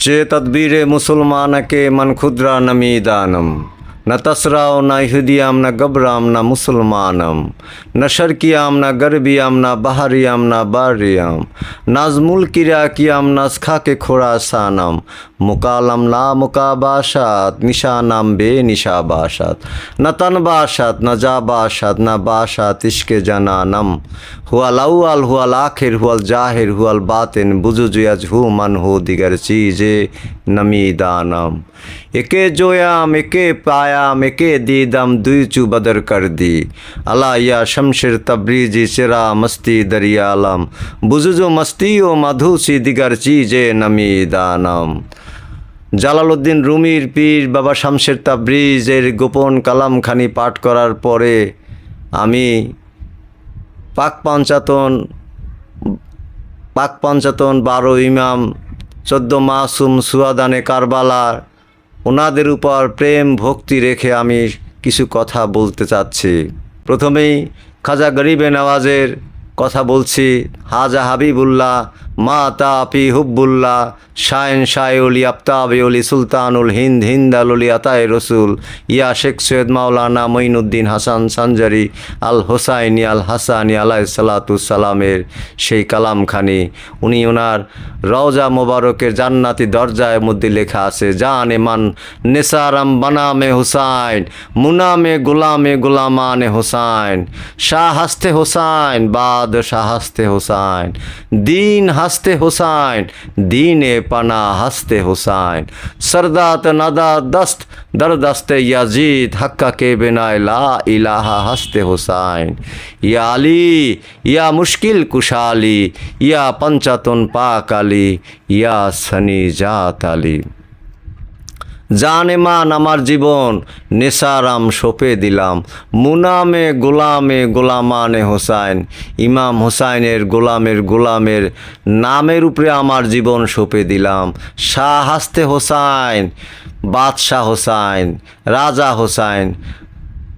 चे तदबीर मुसलमान के मन खुदरा नमी दानम न तसराव न यहूदियाम न गबराम न मुसलमानम न शर्कियाम न गरबियाम न बहरियाम न बारियाम नाजमुल किरा कियाम नसखा के खोरासानम মোকালাম লা মোকাবাসাত নিশা নাম বে নিশা বাসাত না তান বাসাত না যা বাসাত না বাসাত ইস্কে জানা নাম হুয়াল আউয়াল, হুয়াল আখের, হুয়াল জাহের, হুয়াল বাতেন বুঝু জুয়াজ হু মান হু দিগার চি যে নামি দানাম একে জোয়াম, একে পায়াম, একে দিদাম, দুই চু বদর কর দি। আলা ইয়া শমশের তব্রিজি চেরা মস্তি দরিয়ালাম। বুঝু জো মস্তি ও মধু সি দিগার চি যে নমি দানম জালালউদ্দিন রুমির পীর বাবা শামশের তাবরিজের গোপন কালামখানি পাঠ করার পরে আমি পাক পঞ্চাতন পাক পঞ্চাতন বারো ইমাম, চোদ্দ মাসুম সুয়াদানে কারবালার ওনাদের উপর প্রেম ভক্তি রেখে আমি কিছু কথা বলতে চাচ্ছি। প্রথমেই খাজা গরিবে নওয়াজের কথা বলছি। হাজা হাবিবুল্লাহ মা তাপি হুব্বুল্লাহ শায়ন শায়লি আফতাবলি সুলতানুল হিন্দ হিন্দ আলুলি আতায় রসুল, ইয়া শেখ সৈয়দ মাওলানা মঈনুদ্দিন হাসান সানজারি, আল হোসাইনি, আল হাসানি আলাহ সালামের সেই কালামখানি। উনি ওনার রওজা মোবারকের জান্নাতি দরজায় মধ্যে লেখা আছে, জানে মান নেসারাম বানামে হুসাইন, মুনামে গোলামে গোলামানে হুসাইন শাহ হাসতে হুসাইন বাদ শাহ হাসতে হুসাইন, দিন হাসতে হুসাইন দিনে পানা হাসতে হুসাইন সরদাত নাদা দস্ত দরদস্তে ইয়াজিদ হক্কা কে বেনায় লা ইলাহা হাসতে হুসাইন ইয়া আলী ইয়া মুশকিল কুশালি ইয়া পঞ্চাতন পাক আলী ইয়া সনি জাত আলী জানে মান আমার জীবন, নেশারাম সপে দিলাম। মুনামে গোলামে গোলামানে হোসাইন, ইমাম হোসাইনের গোলামের গোলামের নামের উপরে আমার জীবন সপে দিলাম। শাহ হাসতে হোসাইন, বাদশাহ হোসাইন, রাজা হোসাইন,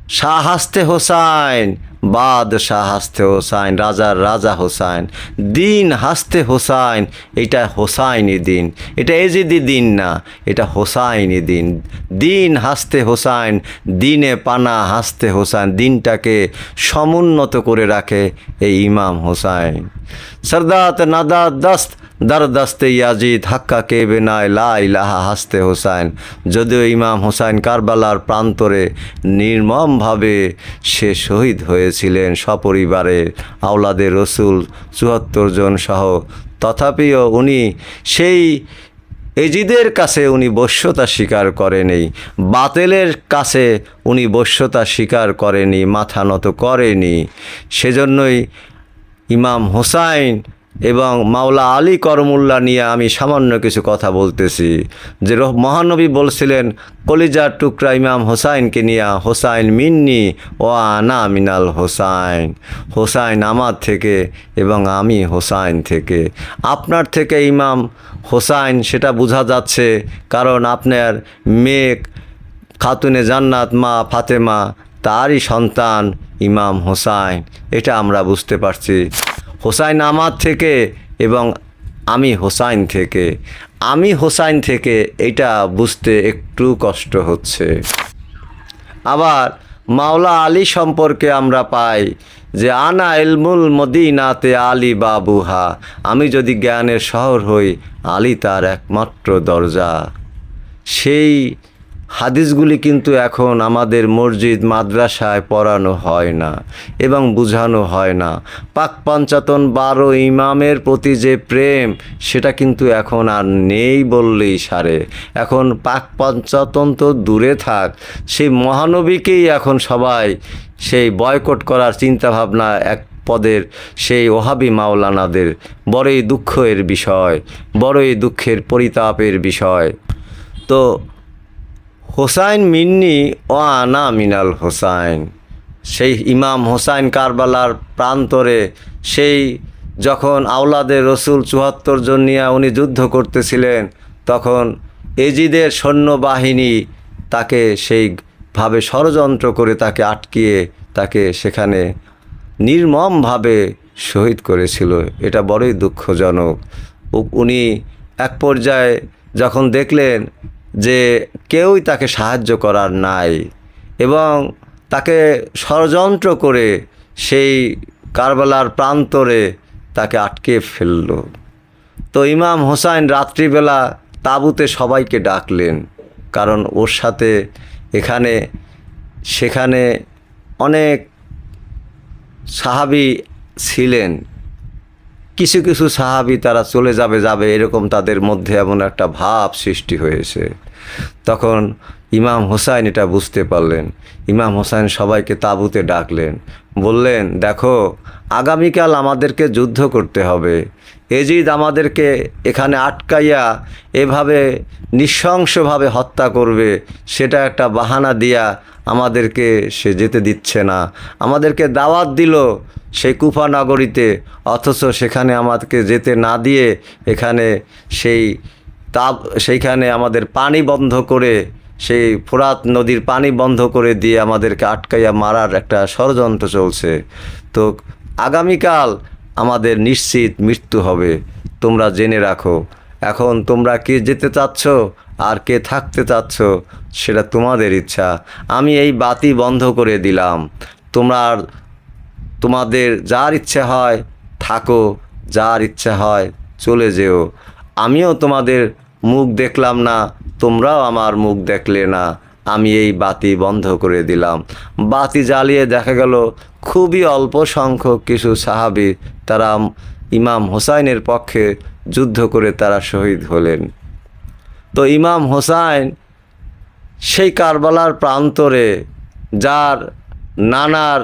শাহ হাসতে হোসাইন বাদ শাহ হাসতে হোসাইন রাজার রাজা হোসাইন, দিন হাসতে হোসাইন, এটা হোসাইনি দিন, এটা এজিদি দিন না, এটা হোসাইনি দিন। দিন হাসতে হোসাইন, দিনে পানা হাসতে হোসাইন, দিনটাকে সমুন্নত করে রাখে এই ইমাম হোসাইন। সরদাত নাদা দস্ত দর দস্তে ইয়াজিদ, হাক্কা কে বেনায় লা ইলাহা হাসতে হোসাইন। যদিও ইমাম হোসাইন কারবালার প্রান্তরে নির্মমভাবে সে শহীদ হয়েছিলেন সপরিবারে আওলাদের রসুল চুয়াত্তর জন সহ। তথাপিও উনি সেই এজিদের কাছে উনি বশ্যতা স্বীকার করেনি বাতেলের কাছে উনি বশ্যতা স্বীকার করেনি মাথা নত করেনি সেজন্যই ইমাম হোসাইন এবং মাওলা আলী করমুল্লা নিয়ে আমি সামান্য কিছু কথা বলতেছি। যে মহানবী বলছিলেন, কলিজার টুকরা ইমাম হোসাইনকে নিয়ে, হোসাইন মিন্নি ও আনা মিনাল হোসাইন। হোসাইন আমার থেকে এবং আমি হোসাইন থেকে। আপনার থেকে ইমাম হোসাইন, সেটা বোঝা যাচ্ছে কারণ আপনার মেয়ে খাতুনে জান্নাত মা ফাতেমা, তারই সন্তান ইমাম হোসাইন, এটা আমরা বুঝতে পারছি। হোসাইন আমার থেকে এবং আমি হোসাইন থেকে। আমি হোসাইন থেকে এটা বুঝতে একটু কষ্ট হচ্ছে। আবার মাওলা আলী সম্পর্কে আমরা পাই যে, আনা ইলমুল মদিনাতে আলী বাবুহা। আমি যদি জ্ঞানের শহর হই, আলী তার একমাত্র দরজা। সেই হাদিসগুলি কিন্তু এখন আমাদের মসজিদ, মাদ্রাসায় পড়ানো হয় না এবং বোঝানো হয় না। পাক পাঞ্চাতন বারো ইমামের প্রতি যে প্রেম, সেটা কিন্তু এখন আর নেই বললেই সারে। এখন পাক পাঞ্চাতন তো দূরে থাক, সেই মহানবীকেই এখন সবাই সেই বয়কট করার চিন্তাভাবনা এক পদের সেই ওহাবি মাওলানাদের। বড়ই দুঃখের বিষয়, বড়ই দুঃখের পরিতাপের বিষয়। তো হোসাইন মিন্নি ও আনা মিনাল হোসাইন। সেই ইমাম হোসাইন কারবালার প্রান্তরে সেই যখন আওলাদের রসুল চুয়াত্তর জন নিয়ে উনি যুদ্ধ করতেছিলেন, তখন এজিদের সৈন্যবাহিনী তাকে সেইভাবে ষড়যন্ত্র করে তাকে আটকিয়ে তাকে সেখানে নির্মমভাবে শহীদ করেছিল। এটা বড়ই দুঃখজনক। উনি এক পর্যায়ে যখন দেখলেন যে কেউই তাকে সাহায্য করার নাই এবং তাকে ষড়যন্ত্র করে সেই কারবালার প্রান্তরে তাকে আটকে ফেলল। তো ইমাম হোসাইন রাত্রিবেলা তাঁবুতে সবাইকে ডাকলেন, কারণ ওর সাথে এখানে, সেখানে অনেক সাহাবি ছিলেন। কিছু কিছু সাহাবি তারা চলে যাবে যাবে এরকম তাদের মধ্যে এমন একটা ভাব সৃষ্টি হয়েছে। তখন ইমাম হোসাইন এটা বুঝতে পারলেন। ইমাম হোসাইন সবাইকে তাঁবুতে ডাকলেন। বললেন, দেখো, আগামীকাল আমাদেরকে যুদ্ধ করতে হবে। এজিদ আমাদেরকে এখানে আটকাইয়া এভাবে নৃশংসভাবে হত্যা করবে, সেটা একটা বাহানা দিয়া আমাদেরকে সে যেতে দিচ্ছে না। আমাদেরকে দাওয়াত দিল সেই কুফা নগরীতে, অথচ সেখানে আমাদেরকে যেতে না দিয়ে এখানে সেই তাপ, সেইখানে আমাদের পানি বন্ধ করে, সেই ফোরাত নদীর পানি বন্ধ করে দিয়ে আমাদেরকে আটকাইয়া মারার একটা ষড়যন্ত্র চলছে। তো আগামীকাল আমাদের নিশ্চিত মৃত্যু হবে। তোমরা জেনে রাখো, এখন তোমরা কে যেতে চাচ্ছ আর কে থাকতে চাচ্ছ সেটা তোমাদের ইচ্ছা। আমি এই বাতি বন্ধ করে দিলাম। তোমরা তোমাদের যার ইচ্ছা হয় থাকো, যার ইচ্ছা হয় চলে যেও। আমিও তোমাদের মুখ দেখলাম না, তোমরাও আমার মুখ দেখলে না। আমি এই বাতি বন্ধ করে দিলাম। বাতি জ্বালিয়ে দেখা গেল, খুবই অল্প সংখ্যক কিছু সাহাবি তারা ইমাম হোসাইনের পক্ষে যুদ্ধ করে তারা শহীদ হলেন। তো ইমাম হোসাইন সেই কারবালার প্রান্তরে, যার নানার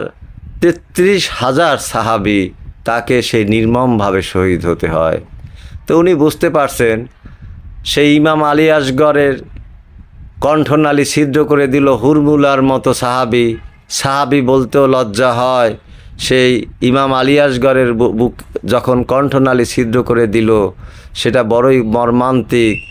তেত্রিশ হাজার সাহাবি, তাকে সেই নির্মমভাবে শহীদ হতে হয়। তো উনি বুঝতে পারছেন, সেই ইমাম আলী আসগরের কণ্ঠনালী ছিদ্র করে দিল হুরমুলার মতো সাহাবি। সাহাবি বলতেও লজ্জা হয় সেই ইমাম আলী আসগরের বু- বুক যখন কণ্ঠনালী ছিদ্র করে দিল, সেটা বড়ই মর্মান্তিক।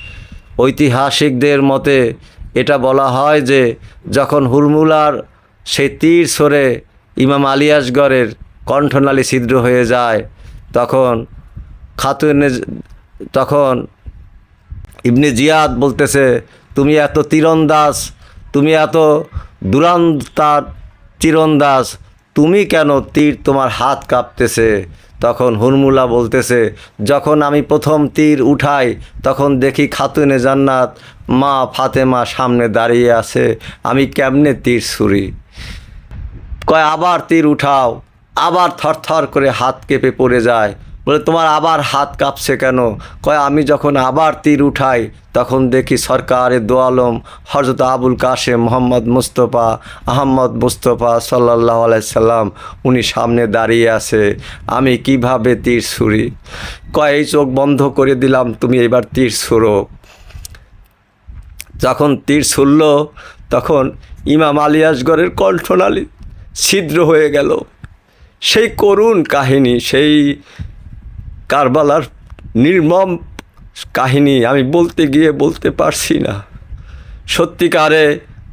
ঐতিহাসিকদের মতে এটা বলা হয় যে, যখন হুরমুলার সেই তীর সরে ইমাম আলী আসগরের কণ্ঠনালী ছিদ্র হয়ে যায়, তখন খাতুনে তখন ইবনে জিয়াদ বলতেছে, তুমি এত তীরন্দাজ, তুমি এত দুরান্তার তীরন্দাজ তুমি কেন তীর তোমার হাত কাঁপতেছে? তখন হুরমুলা বলতেছে, যখন আমি প্রথম তীর উঠাই, তখন দেখি খাতুনে জান্নাত মা ফাতেমা সামনে দাঁড়িয়ে আছে। আমি কেমনে তীর ছুরি কয়, আবার তীর উঠাও। আবার থরথর করে হাত কেঁপে পড়ে যায়। বলে, তোমার আবার হাত কাঁপছে কেন? কয়, আমি যখন আবার তীর উঠাই, তখন দেখি সরকারের দোয়ালম হজরত আবুল কাশেম মোহাম্মদ মুস্তফা, আহম্মদ মুস্তফা সাল্লাহ আলাইসাল্লাম উনি সামনে দাঁড়িয়ে আছে। আমি কীভাবে তীর ছুরি কয়, এই চোখ বন্ধ করে দিলাম, তুমি এবার তীর ছুড়ো। যখন তীর ছুড়ল, তখন ইমাম আলী আসগরের কণ্ঠনালী ছিদ্র হয়ে গেল। সেই করুণ কাহিনী, সেই কারবালার নির্মম কাহিনী আমি বলতে গিয়ে বলতে পারছি না। সত্যিকারে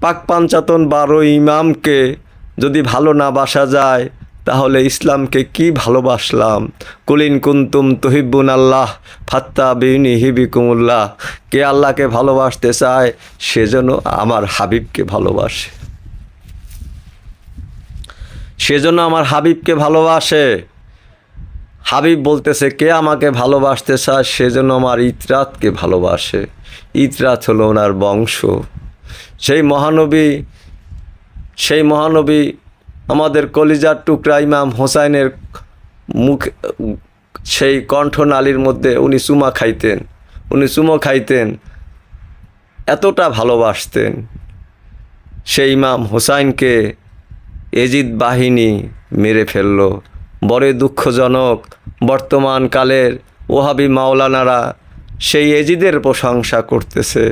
পাক পাঞ্চাতন বারো ইমামকে যদি ভালো না বাসা যায়, তাহলে ইসলামকে কি ভালোবাসলাম? কুলিন কুন্তুম তহিব্বুন আল্লাহ ফাত্তা বিনি হিবিকুমুল্লাহ। কে আল্লাহকে ভালোবাসতে চায় সেজন্য আমার হাবিবকে ভালোবাসে। সেজন্য আমার হাবিবকে ভালোবাসে। হাবিব বলতেছে, কে আমাকে ভালোবাসতে চায় সেজন্য আমার ইতরাতকে ভালোবাসে। ইতরাত হলো ওনার বংশ। সেই মহানবী সেই মহানবী আমাদের কলিজার টুকরা ইমাম হোসাইনের মুখ, সেই কণ্ঠনালীর মধ্যে উনি চুমা খাইতেন। উনি চুমো খাইতেন, এতটা ভালোবাসতেন। সেই ইমাম হোসাইনকে এজিদ বাহিনী মেরে ফেলল। বড়ই দুঃখজনক। বর্তমানকালের ওহাবি মাওলানারা সেই এজিদের প্রশংসা করতেছে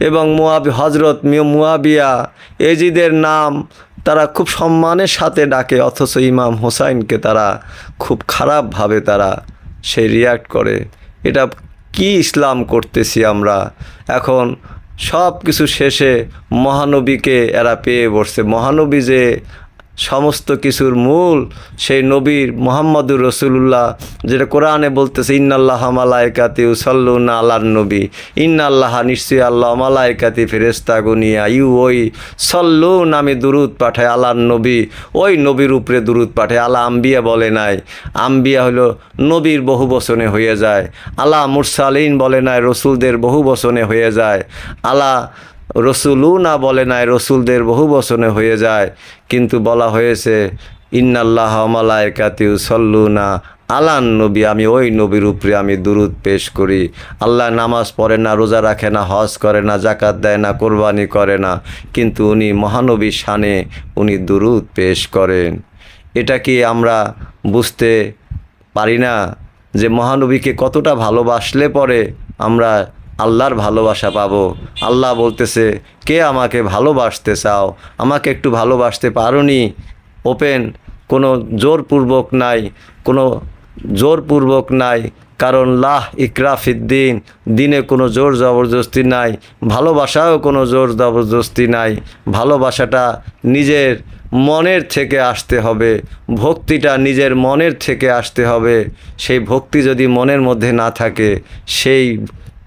এবং মুয়াবি হজরত মিয়া মুয়াবিয়া এজিদের নাম তারা খুব সম্মানের সাথে ডাকে, অথচ ইমাম হোসাইনকে তারা খুব খারাপভাবে তারা সেই রিয়াক্ট করে। এটা কি ইসলাম করতেছি আমরা? এখন সব কিছু শেষে মহানবীকে এরা পেয়ে বসছে। মহানবী যে সমস্ত কিছুর মূল সেই নবীর মোহাম্মদুর রসুল্লাহ যেটা কোরআনে বলতেছে, ইন্নাল্লাহ মালায়কাতি উসল্লুনা আল্লাহর নবী। ইন্নাল্লাহ নিশ্চয়ই আল্লাহ মালায়কাতি ফেরেস্তা গুনিয়া, ইউ ওই সল্লুন আমি দুরুদ পাঠাই আল্লাহর নবী। ওই নবীর উপরে দুরুদ পাঠায় আল্লাহ আম্বিয়া বলে নাই। আম্বিয়া হলো নবীর বহু বচনে হয়ে যায়। আল্লাহ মুরসালিন বলে নাই, রসুলদের বহু বচনে হয়ে যায়। আল্লাহ রসুলও না বলে নাই, রসুলদের বহু বচনে হয়ে যায়। কিন্তু বলা হয়েছে, ইন্নাল্লাহ মালায়কাতিউ সল্লুনা আলান নবী আমি ওই নবীর উপরে আমি দুরুদ পেশ করি। আল্লাহ নামাজ পড়ে না, রোজা রাখে না, হজ করে না জাকাত দেয় না, কোরবানি করে না। কিন্তু উনি মহানবী শানে উনি দুরুদ পেশ করেন। এটা কি আমরা বুঝতে পারি না যে মহানবীকে কতটা ভালোবাসলে পরে আমরা আল্লাহর ভালোবাসা পাবো। আল্লাহ বলতেছে, কে আমাকে ভালোবাসতে চাও? আমাকে একটু ভালোবাসতে পারোনি? ওপেন কোনো জোরপূর্বক নাই, কোনো জোরপূর্বক নাই, কারণ লাহ ইকরাফিদ্দিন দিনে কোনো জোর জবরদস্তি নাই ভালোবাসাও কোনো জোর জবরদস্তি নাই, ভালোবাসাটা নিজের মনের থেকে আসতে হবে, ভক্তিটা নিজের মনের থেকে আসতে হবে, সেই ভক্তি যদি মনের মধ্যে না থাকে, সেই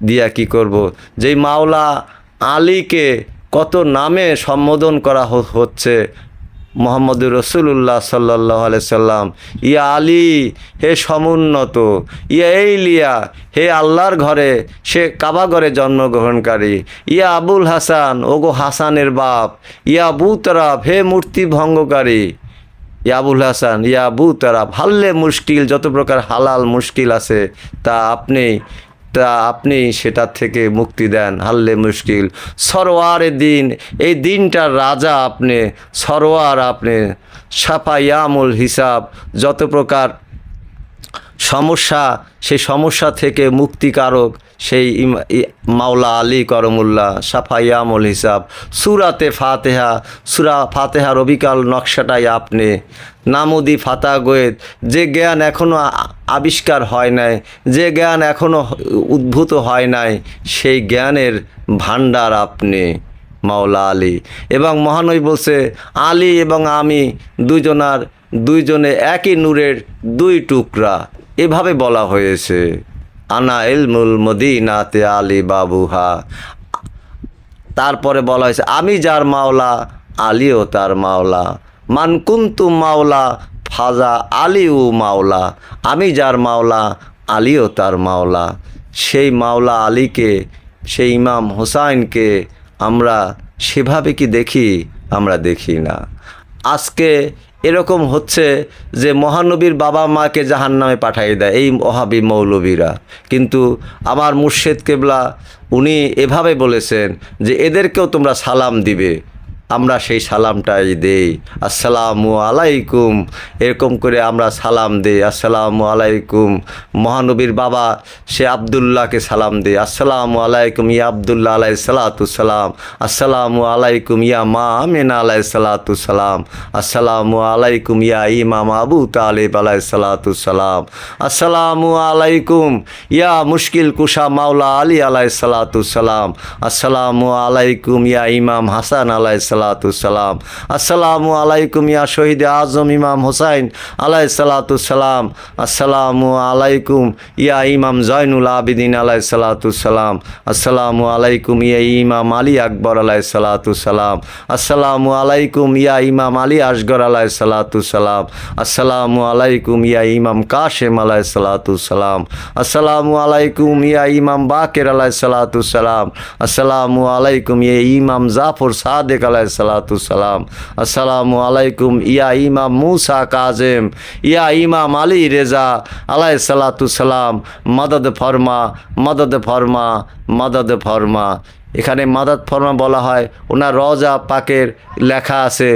দিয়া কি করব? যেই মাওলা আলীকে কত নামে সম্বোধন করা হচ্ছে, মোহাম্মদুর রসুল্লাহ সাল্লাহ সাল্লাম। ইয়া আলী, হে সমুন্নত, ইয়া এইলিয়া, হে আল্লাহর ঘরে, সে কাবা ঘরে জন্মগ্রহণকারী। ইয়া আবুল হাসান, ওগো হাসানের বাপ। ইয়া বুতরাফ হে মূর্তি ভঙ্গকারী। ইয়া আবুল হাসান, ইয়া আবু হাল্লে মুশকিল, যত প্রকার হালাল মুশকিল আছে, তা আপনি তা আপনি সেটার থেকে মুক্তি দেন। হাল্লে মুশকিল। সরোয়ারে দিন, এই দিনটার রাজা আপনি সরোয়ার আপনি সাফাইয়ামুল হিসাব, যত প্রকার সমস্যা, সেই সমস্যা থেকে মুক্তিকারক সেই মাওলা আলী করমুল্লাহ সাফাইয়ামুল হিসাব। সুরাতে ফাতেহা, সুরা ফাতেহার অবিকাল নকশাটাই আপনি। নামুদি ফাতা গোয়েদ, যে জ্ঞান এখনও আবিষ্কার হয় নাই, যে জ্ঞান এখনও উদ্ভূত হয় নাই, সেই জ্ঞানের ভাণ্ডার আপনি, মাওলা আলী। এবং মহানবী বলছে, আলী এবং আমি দুজনার দুইজনে একই নূরের দুই টুকরা। এভাবে বলা হয়েছে, আনা ইলমুল মদিনাতে আলী বাবুহা। তারপরে বলা হয়েছে, আমি যার মাওলা, আলীও তার মাওলা। মানকুন্তু মাওলা, ফাজা আলীও মাওলা। আমি যার মাওলা, আলীও তার মাওলা। সেই মাওলা আলীকে, সেই ইমাম হোসাইনকে আমরা সেভাবে কি দেখি? আমরা দেখি না। আজকে এরকম হচ্ছে যে মহানবীর বাবা মাকে জাহান নামে পাঠাই দেয়, এই অহাবি মৌলবীরা। কিন্তু আমার মুর্শেদ কেবলা, উনি এভাবে বলেছেন যে, এদেরকেও তোমরা সালাম দিবে। আমরা সেই সালামটাই দেই। আসসালামু আলাইকুম। এরকম করে আমরা সালাম দিই। আসসালামু আলাইকুম। মহানবীর বাবা, সে আবদুল্লাহকে সালাম দিই। আসসালামু আলাইকুম ইয়া আবদুল্লাহ আলাই সালাতুসালাম আসসালামু আলাইকুম ইয়া মা আমিনা আলাই সালাতুসালাম আসসালামু আলাইকুম ইয়া ইমাম আবু তালিব আলাই সালাতুসালাম আসসালামু আলাইকুম ইয়া মুশকিল কুশা মাওলা আলী আলাই সালাতুসালাম আসসালামু আলাইকুম ইয়া ইমাম হাসান আলাই সালাতুসালাম আসসালামু আলাইকুম ইয়া শহীদ আজম ইমাম হোসাইন। আলাই সালাতুসালাম আসসালামু আলাইকুম ইয়া ইমাম জয়নুল আবিদিন আলাই সালাতুসালাম আসসালামু আলাইকুম ইয়া ইমাম আলী আকবর আলাই সালাতুসালাম আসসালামু আলাইকুম ইয়া ইমাম আলী আসগর আলাই সালাতুসালাম আসসালামু আলাইকুম ইয়া ইমাম কাশেম আলাই সালাতুসালাম আসসালামু আলাইকুম ইয়া ইমাম বাকের আলাই সালাতুসালাম আসসালামু আলাইকুম ইয়া ইমাম জাফর সাদেক আলাই সালাতুসালাম আসসালামু আলাইকুম, ইয়া ইমাম মুসা কাজেম, ইয়া ইমাম আলী রেজা। আলাই সালাতুসালাম মদদ ফরমা মদদ ফরমা মদদ ফরমা। এখানে মাদাত ফরমা বলা হয়। ওনার রজা পাকের লেখা আছে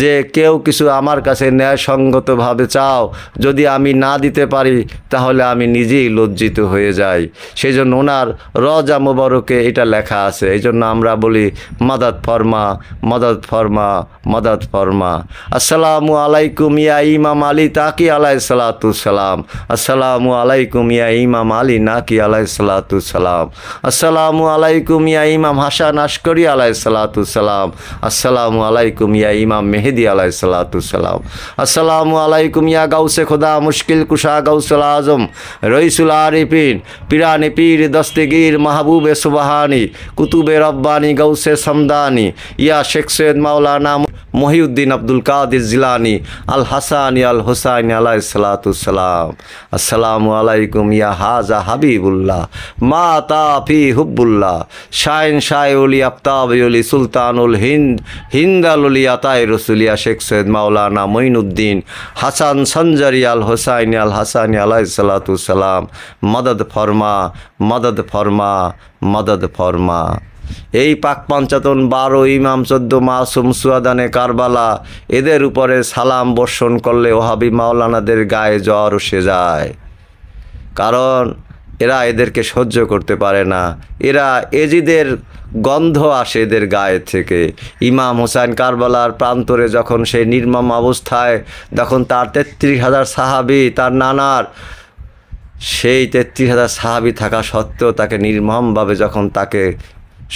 যে, কেউ কিছু আমার কাছে ন্যায়সঙ্গতভাবে চাও, যদি আমি না দিতে পারি, তাহলে আমি নিজেই লজ্জিত হয়ে যাই। সেই জন্য ওনার রজা মোবারকে এটা লেখা আছে। এই জন্য আমরা বলি, মাদাত ফরমা মাদাত ফরমা মাদাত ফরমা। আসসালামু আলাইকুম, ইয়া ইমাম আলী তাকি আলাই সালাতুসালাম আসসালামু আলাইকুম, ইয়া ইমাম আলী নাকি আলাই সালাতুসালাম আসসালামু আলাইকুম, ইয়া হাসান আশকরি আলাই সালাতুসালাম আসসালামু আলাইকুম ইয়া ইমাম মেহেদি আলাই সালাতুসালাম আসসালামু আলাইকুম ইয়া গাউসে খোদা মুশকিল কুশা গাউসুল আজম। রইসুল আরিফিন, পিরানি পীর, দস্তেগীর, মাহবুবে সুবাহানি, কুতুবে রব্বানি গৌসে সমদানি, ইয়া শেখ সৈয়দ মাওলানা মহিউদ্দিন আব্দুল কাদির জিলানি, আল হাসানি, আল হোসাইনি আলাই সালাতুসালাম আসসালামু আলাইকুম ইয়া হাজা হাবিবুল্লাহ, মা তাফি হুব্বুল্লাহ, শাইন শায়উলি আফতাবলি সুলতানুল হিন্দ, হিন্দালুলি আতাই রসুলিয়া শেখ সৈয়দ মাওলানা মঈনুদ্দিন হাসান সঞ্জারি আল হোসাইনি আল হাসানি আলাই সালাতুসালাম মদদ ফরমা মদদ ফরমা মদদ ফরমা। এই পাক পাঞ্চাতন বারো ইমাম চোদ্দ মাসুম সুয়াদানে কারবালা, এদের উপরে সালাম বর্ষণ করলে ওহাবি মাওলানাদের গায়ে জ্বর সে যায়। কারণ এরা এদেরকে সহ্য করতে পারে না। এরা এজিদের গন্ধ আসে এদের গায়ে থেকে। ইমাম হোসেন কারবালার প্রান্তরে যখন সে নির্মম অবস্থায় তখন তার তেত্রিশ হাজার সাহাবি, তার নানার সেই তেত্রিশ হাজার সাহাবি থাকা সত্ত্বেও তাকে নির্মমভাবে যখন তাকে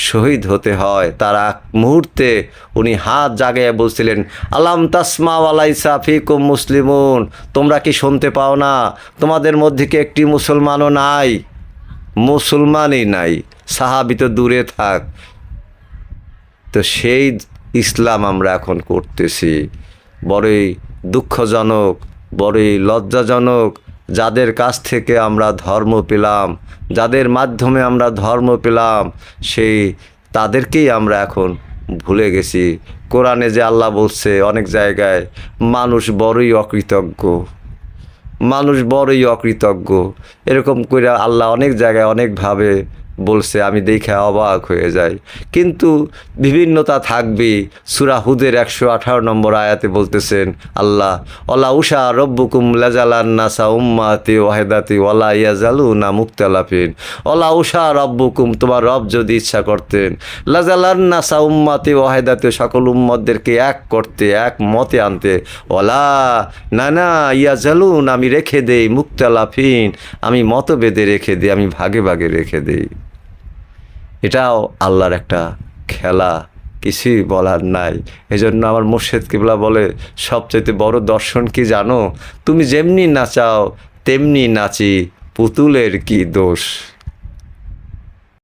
শহীদ হতে হয়। তার এক মুহূর্তে উনি হাত জাগাইয়া বলছিলেন, আলাম তাসমা ওয়ালাইসা ফিকুম মুসলিমুন, তোমরা কি শুনতে পাও না? তোমাদের মধ্যে কি একটি মুসলমানও নাই? মুসলমানই নাই, সাহাবি তো দূরে থাক। তো সেই ইসলাম আমরা এখন করতেছি। বড়ই দুঃখজনক, বড়ই লজ্জাজনক যাদের কাছ থেকে আমরা ধর্ম পেলাম, যাদের মাধ্যমে আমরা ধর্ম পেলাম, সেই তাদেরকেই আমরা এখন ভুলে গেছি। কোরআনে যে আল্লাহ বলছে অনেক জায়গায়, মানুষ বড়ই অকৃতজ্ঞ। মানুষ বড়ই অকৃতজ্ঞ। এরকম করে আল্লাহ অনেক জায়গায় অনেকভাবে বলছে, আমি দেখে অবাক হয়ে যাই। কিন্তু বিভিন্নতা থাকবে সুরা হুদের একশো আঠারো নম্বর আয়াতে বলতেছেন, আল্লাহ, অলা উষা রব্বুকুম লাজালান্নাসা উম্মাতি ওয়াহেদাতি ওলা ইয়াজালু না মুক্তালাফিন অলা উষা রব্বুকুম তোমার রব যদি ইচ্ছা করতেন। লাজালান্নাসা উম্মাতি ওয়াহেদাতি সকল উম্মতদেরকে এক করতে, এক মতে আনতে। ওলা না না ইয়াজালুন আমি রেখে দেই মুক্তালাফিন আমি মতভেদে রেখে দিই, আমি ভাগে ভাগে রেখে দেই। এটাও আল্লাহর একটা খেলা, কিছুই বলার নাই। এজন্য আমার মুর্শেদ কিবলা বলে সবচেয়েতে বড় দর্শন কি জানো? তুমি যেমনি নাচাও, তেমনি নাচি, পুতুলের কি দোষ?